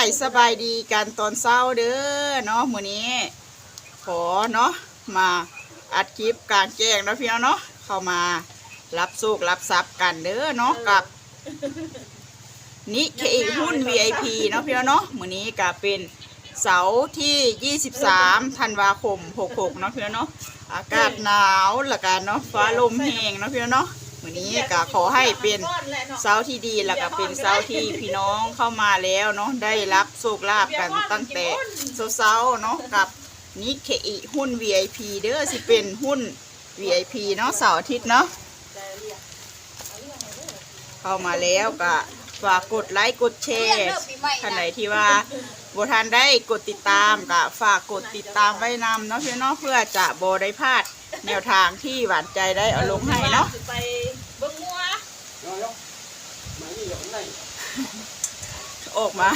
ายสบายดีกันตอนเช้าเด้อเนาะมื้อนี้ ขอเนาะมาอัดคลิปกลารแจ้งเนาะพี่น้องเนาะเข้ามารับสุกรับทรัพย์กันเด้อเนาะกับนิเคอีหุ้น VIP เนาะพี่น้องเนาะมื้อนี้ก็เป็นเสาร์ที่ 23ธันวาคม 66 เนาะพี่น้องเนาะอากาศหนาวแล้วกันเนาะฟ้าลมแห้งเนาะพี่น้องเนาะ มื้อนี้ก็ขอให้เป็นเสาที่ดีแล้วก็เป็นเสาที่พี่น้องเข้ามาแล้วเนาะได้รับโชคลาภกันตั้งแต่เช้าๆเนาะกับนิเคอิหุ้น VIP เด้อสิเป็นหุ้น VIP เนาะเสาร์อาทิตย์เนาะเข้ามาแล้วก็ฝากกดไลค์กดแชร์ท่านไหนที่ว่าบทันได้กดติดตามก็ฝากกดติดตามไว้นำเนาะพี่น้องเพื่อจะโบได้พลาด แนวทางที่หวานใจได้เอาลงให้เนาะไปเบิ่งงัวออกมา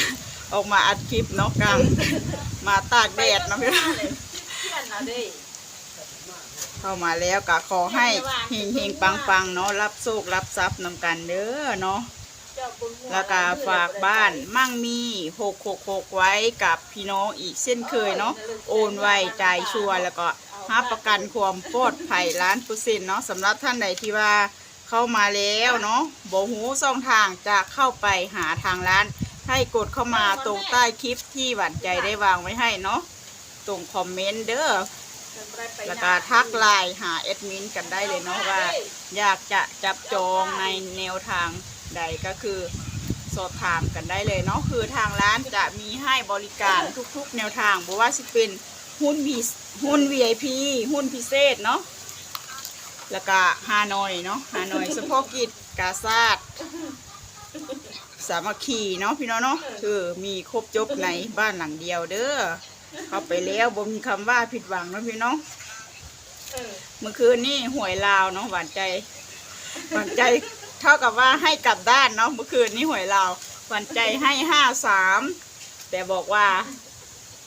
ออกมาอัดคลิปเนาะกลางมาตากแดดเนาะพี่น้องเพื่อนน่ะเด้เข้ามาแล้วก็ขอให้เฮงเฮงปังปังๆเนาะรับโชครับทรัพย์นำกันเด้อเนาะเจ้าบุญงัวแล้วก็ฝากบ้านมั่งมีหกหกหกไว้กับพี่น้องอีกเช่นเคยเนาะโอนไวจ่ายชัวร์แล้วก็ ห้าประกันความปลอดภัยล้านเปอร์เซ็นต์เนาะสำหรับท่านใดที่ว่าเข้ามาแล้วเนาะบหูช่องทางจะเข้าไปหาทางร้าน ให้กดเข้ามาตรงใต้คลิปที่หวานใจได้วางไว้ให้เนาะตรงคอมเมนต์เด้อแล้วก็ทักไลน์หาแอดมินกันได้เลยเนาะว่า อยากจะจับจองในแนวทางใดก็คือสอบถามกันได้เลยเนาะคือทางร้านจะมีให้บริการทุกๆ แนวทางบอกว่าสิเป็น หุ้น V หุ้น VIP หุ้นพิเศษเนาะแล้วก็ฮานอยเนาะฮานอยเฉพาะกิจกาซาดสามัคคีเนาะพี่น้องเนาะคือมีครบจบในบ้านหลังเดียวเด้อเข้าไปแล้วบ่มีคำว่าผิดหวังเนาะพี่น้องเออเมื่อคืนนี่หวยลาวเนาะหวานใจหวานใจเท่ากับว่าให้กลับด้านเนาะเมื่อคืนนี่หวยลาวหวานใจให้ห้าสามแต่บอกว่า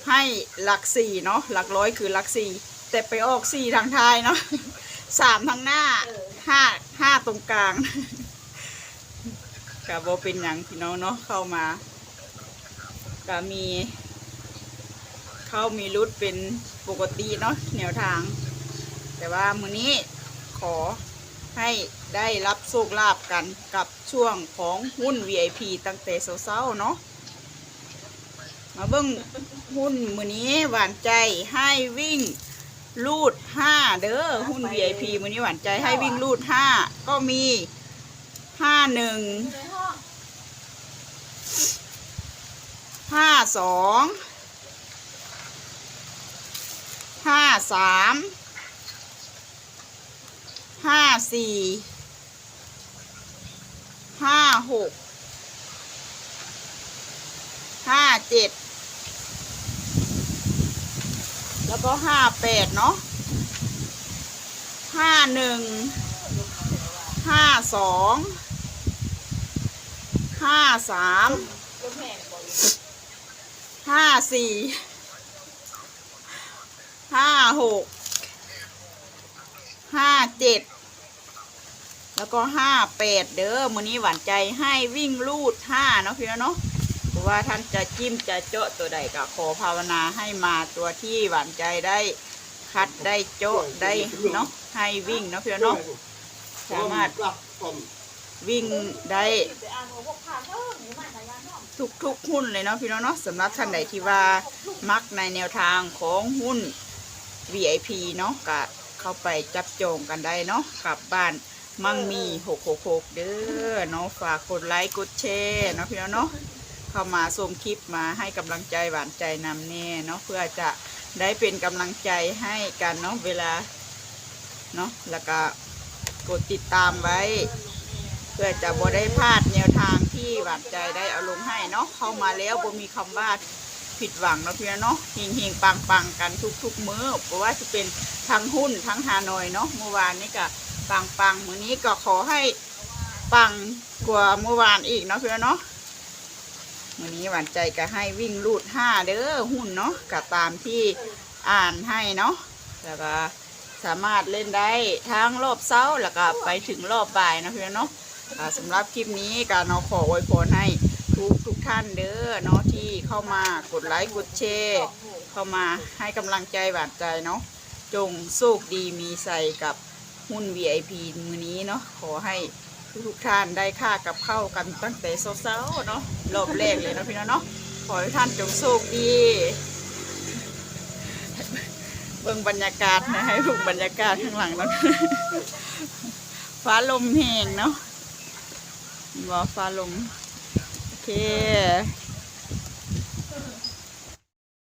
ให้หลักสี่เนาะหลักร้อยคือหลักสี่แต่ไปออกสี่ทางท้ายเนาะสามทางหน้าห้าห้าตรงกลางกับโบเป็นอย่างพี่น้องเนาะเข้ามาก็มี เข้ามีรุดเป็นปกติเนาะแนวทาง แต่ว่ามื้อนี้ขอให้ได้รับโชคลาภกันกับช่วงของหุ้น VIP ตั้งแต่เช้าๆเนาะมาเบิ้ง หุ้นมื้อนี้หวานใจให้วิ่งลูดห้าเด้อหุ้น VIP มื้อนี้หวานใจให้วิ่งลูดห้าก็มีห้าหนึ่งในห้องห้าสองห้าสามห้าสี่ห้าหกห้าเจ็ด แล้วก็ห้าแปดเนาะห้าหนึ่งห้าสองห้าสามห้าสี่ห้าหกห้าเจ็ดแล้วก็ห้าแปดเด้อมือนี้หวานใจให้วิ่งลูดห้าเนาะพี่น้องเนาะ ว่าท่านจะจิ้มจะเจาะตัวใดก็ขอภาวนาให้มาตัวที่หวานใจได้คัดได้โจะได้เนาะให้วิ่งเนาะพี่น้องเนาะสามารถวิ่งได้ทุกทุกหุ้นเลยเนาะพี่น้องเนาะสำหรับท่านใดที่ว่ามักในแนวทางของหุ้น VIP เนาะก็เข้าไปจับจองกันได้เนาะกับบ้านมั่งมี666เด้อเนาะฝากกดไลค์กดแชร์เนาะพี่น้องเนาะ เข้ามาชมคลิปมาให้กำลังใจหวานใจนำแน่เนาะเพื่อจะได้เป็นกำลังใจให้กันเนาะเวลาเนาะแล้วก็กดติดตามไว้ เพื่อจะบ่ได้พลาดแนวทางที่หวานใจได้เอาลงให้เนาะเข้ามาแล้วบ่มีคำว่าผิดหวังเนาะพี่อเนาะเฮงเฮงปังปังกันทุกๆมื้อเพราะว่าจะเป็นทั้งหุ้นทั้งฮานอยเนาะเมื่อวานนี้ก็ปังปังๆมื้อนี้ก็ขอให้ปังกว่าเมื่อวานอีกเนาะพี่อเนาะ มื้อนี้หวานใจก็ให้วิ่งรูดห้าเด้อหุ้นเนาะก็ตามที่อ่านให้เนาะแล้วก็สามารถเล่นได้ทั้งรอบเช้าแล้วก็ไปถึงรอบบ่ายนาะพี่องเนาะสำหรับคลิปนี้การเอาขออวยพรให้ทุกทุกท่านเด้อเนาะที่เข้ามากดไลค์กดแชร์เข้ามาให้กำลังใจหวานใจเนาะจงโชคดีมีใส่กับหุ้น VIP มือนี้เนาะขอให้ ทุกๆท่านได้ค่ากับเข้ากันตั้งแต่เช้าๆเนาะรอบแรกเลยนะพี่น้องเนาะขอให้ท่านจงโชคดี เบิ่งบรรยากาศนะให้ถูกบรรยากาศข้างหลังเนาะฟ้าลมแห้งเนาะว่าฟ้าลมโอเค